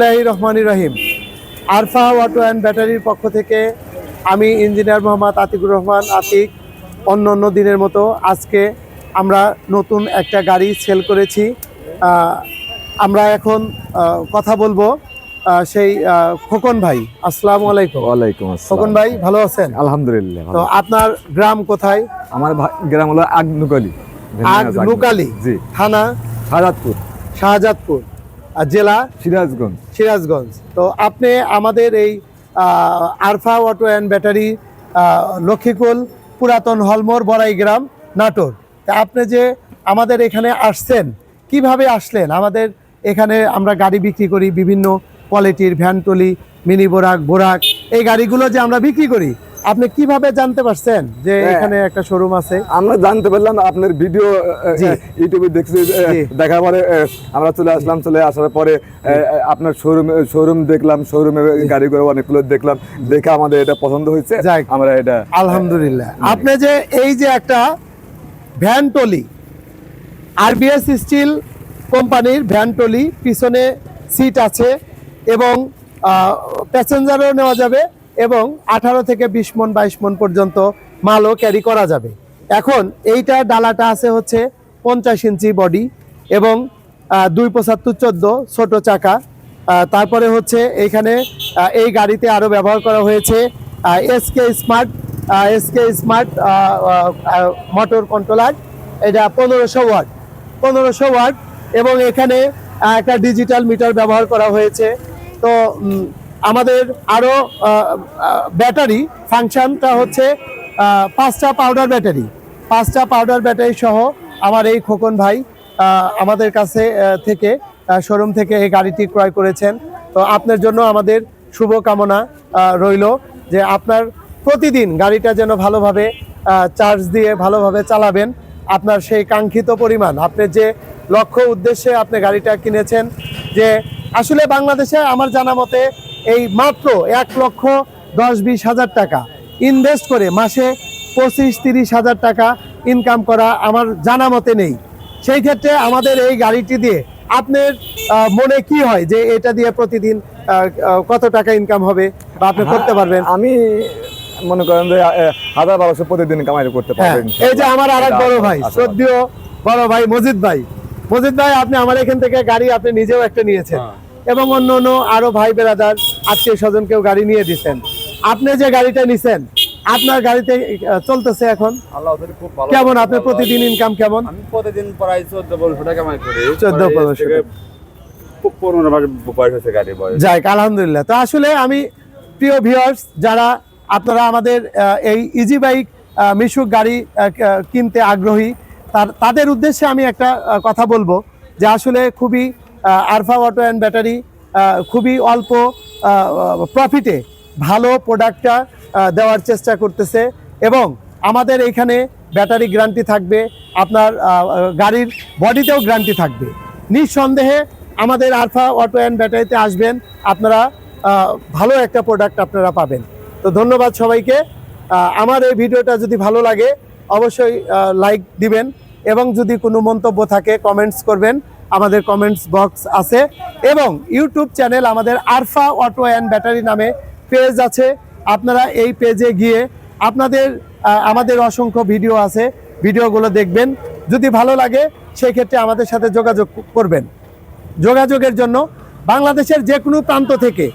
রহমানির রহিম। Arfa auto and ব্যাটারির পক্ষ থেকে আমি ইঞ্জিনিয়ার মোহাম্মদ আতিকুর রহমান আতিক। অন্য অন্য দিনের মতো আজকে আমরা নতুন একটা গাড়ি সেল করেছি। আমরা এখন কথা বলব সেই খোকন ভাই। আসসালাম আলাইকুম। ওয়ালাইকুম খোকন ভাই ভালো আছেন? আলহামদুলিল্লাহ তো আপনার গ্রাম কোথায়? আমার গ্রাম হলো আগনুকালি। আগ নুকালি জি। থানা? শাহজাদপুর। শাহজাদপুর। জেলা সিরাজগঞ্জ। সিরাজগঞ্জ। তো আপনি আমাদের এই Arfa auto and battery Lakshmikul, পুরাতন হলমোর বড়াই গ্রাম নাটোর। তা আপনি যে আমাদের এখানে আসছেন, কীভাবে আসলেন? আমাদের এখানে আমরা গাড়ি বিক্রি করি বিভিন্ন কোয়ালিটির ভ্যানটলি মিনি বোরাক বোরাক, এই গাড়িগুলো যে আমরা বিক্রি করি আপনি কীভাবে জানতে পারছেন যে হ্যাঁ। এখানে একটা শোরুম আছে আমরা জানতে পারলাম আপনার ভিডিও। ইউটিউবে দেখছি। দেখার পরে আমরা চলে আসলাম চলে আসার পরে আপনার শোরুম শোরুম দেখলাম শোরুমে গাড়িগুলো অনেকগুলো দেখলাম দেখে আমাদের এটা পছন্দ হয়েছে। আমরা এটা আলহামদুলিল্লাহ আপনি যে এই যে একটা ভ্যান টলি আরবিএস স্টিল কোম্পানির ভ্যান টলি পিছনে সিট আছে এবং প্যাসেঞ্জারও নেওয়া যাবে এবং আঠারো থেকে বিশ মন, বাইশ মন পর্যন্ত মালও ক্যারি করা যাবে। এখন এইটা ডালাটা আছে হচ্ছে পঞ্চাশ ইঞ্চি বডি এবং দুই পঁচাত্তর চোদ্দ ছোট চাকা। তারপরে হচ্ছে এইখানে এই গাড়িতে আরও ব্যবহার করা হয়েছে SK smart SK smart motor controller এটা পনেরোশো ওয়াট পনেরোশো ওয়াট এবং এখানে একটা ডিজিটাল মিটার ব্যবহার করা হয়েছে। তো আমাদের আরও ব্যাটারি ফাংশনটা হচ্ছে পাঁচটা পাউডার ব্যাটারি পাঁচটা পাউডার ব্যাটারি সহ আমার এই খোকন ভাই আমাদের কাছে থেকে শোরুম থেকে এই গাড়িটি ক্রয় করেছেন। তো আপনার জন্য আমাদের শুভকামনা রইল যে আপনার প্রতিদিন গাড়িটা যেন ভালোভাবে চার্জ দিয়ে ভালোভাবে চালাবেন। আপনার সেই কাঙ্ক্ষিত পরিমাণ, আপনি যে লক্ষ্য উদ্দেশ্যে আপনি গাড়িটা কিনেছেন, যে আসলে বাংলাদেশে আমার জানা মতে এই মাত্র এক লক্ষ দশ বিশ হাজার টাকা। ইনভেস্ট করে মাসে পঁচিশ তিরিশ হাজার টাকা ইনকাম করা আমার জানা মতে নেই। সেই ক্ষেত্রে আমাদের এই গাড়িটি দিয়ে আপনার মনে কি হয় যে এটা দিয়ে প্রতিদিন কত টাকা ইনকাম হবে বা আপনি করতে পারবেন? আমি মনে করেন যে হাজার বারোশো প্রতিদিন কামাই করতে হ্যাঁ পারবেন এই যে আমার আর এক বড় ভাই শ্রদ্ধেয় বড় ভাই মজিদ ভাই। মজিদ ভাই আপনি আমার এখান থেকে গাড়ি আপনি নিজেও একটা নিয়েছেন। এবং অন্য অন্য আরও ভাই বেরাদার আত্মীয় স্বজনকেও গাড়ি নিয়ে দিচ্ছেন আপনি যে গাড়িটা নিছেন আপনার গাড়িতে চলতেছে এখন? কেমন? আপনার প্রতিদিন ইনকাম কেমন? আমি প্রতিদিন প্রায় চোদ্দ পনেরোশো টাকা করি। 14 প্রায় 1500 থেকে খুব পনেরো বয়স হয়েছে গাড়ি বয়স। যাই আলহামদুলিল্লাহ। তো আসলে আমি প্রিয় ভিউয়ার্স যারা আপনারা আমাদের এই ইজি বাইক মিশুক গাড়ি কিনতে আগ্রহী তার তাদের উদ্দেশ্যে আমি একটা কথা বলব যে আসলে খুবই আরফা অটো অ্যান্ড ব্যাটারি খুবই অল্প প্রফিটে ভালো প্রোডাক্টটা দেওয়ার চেষ্টা করতেছে। এবং আমাদের এখানে ব্যাটারি গ্যারান্টি থাকবে, আপনার গাড়ির বডিতেও গ্যারান্টি থাকবে। নিঃসন্দেহে আমাদের আলফা অটো অ্যান্ড ব্যাটারিতে আসবেন, আপনারা ভালো একটা প্রোডাক্ট আপনারা পাবেন। তো ধন্যবাদ সবাইকে। আমার এই ভিডিওটা যদি ভালো লাগে, অবশ্যই লাইক দিবেন এবং যদি কোনো মন্তব্য থাকে কমেন্টস করবেন। আমাদের কমেন্টস বক্স আছে এবং ইউটিউব চ্যানেল আমাদের আরফা অটো অ্যান্ড ব্যাটারি নামে পেজ আছে। আপনারা এই পেজে গিয়ে আপনাদের আমাদের অসংখ্য ভিডিও আছে। ভিডিওগুলো দেখবেন। যদি ভালো লাগে সেই ক্ষেত্রে আমাদের সাথে যোগাযোগ করবেন। যোগাযোগের জন্য বাংলাদেশের যে কোনো প্রান্ত থেকে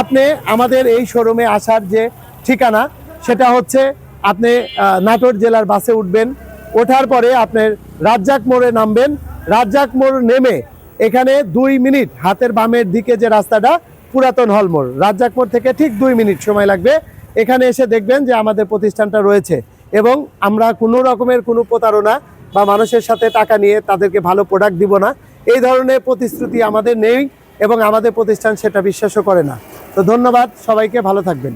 আপনি আমাদের এই শোরুমে আসার যে ঠিকানা, সেটা হচ্ছে আপনি নাটোর জেলার বাসে উঠবেন। ওঠার পরে আপনার রাজ্জাক মোড়ে নামবেন। রাজ্জাক মোড় নেমে এখানে দুই মিনিট হাতের বামের দিকে যে রাস্তাটা, পুরাতন হল মোড়। রাজ্জাক মোড় থেকে ঠিক দুই মিনিট সময় লাগবে। এখানে এসে দেখবেন যে আমাদের প্রতিষ্ঠানটা রয়েছে এবং আমরা কোনো রকমের কোনো প্রতারণা বা মানুষের সাথে টাকা নিয়ে তাদেরকে ভালো প্রোডাক্ট দিব না। এই ধরনের প্রতিশ্রুতি আমাদের নেই এবং আমাদের প্রতিষ্ঠান সেটা বিশ্বাসও করে না। তো ধন্যবাদ, সবাইকে ভালো থাকবেন।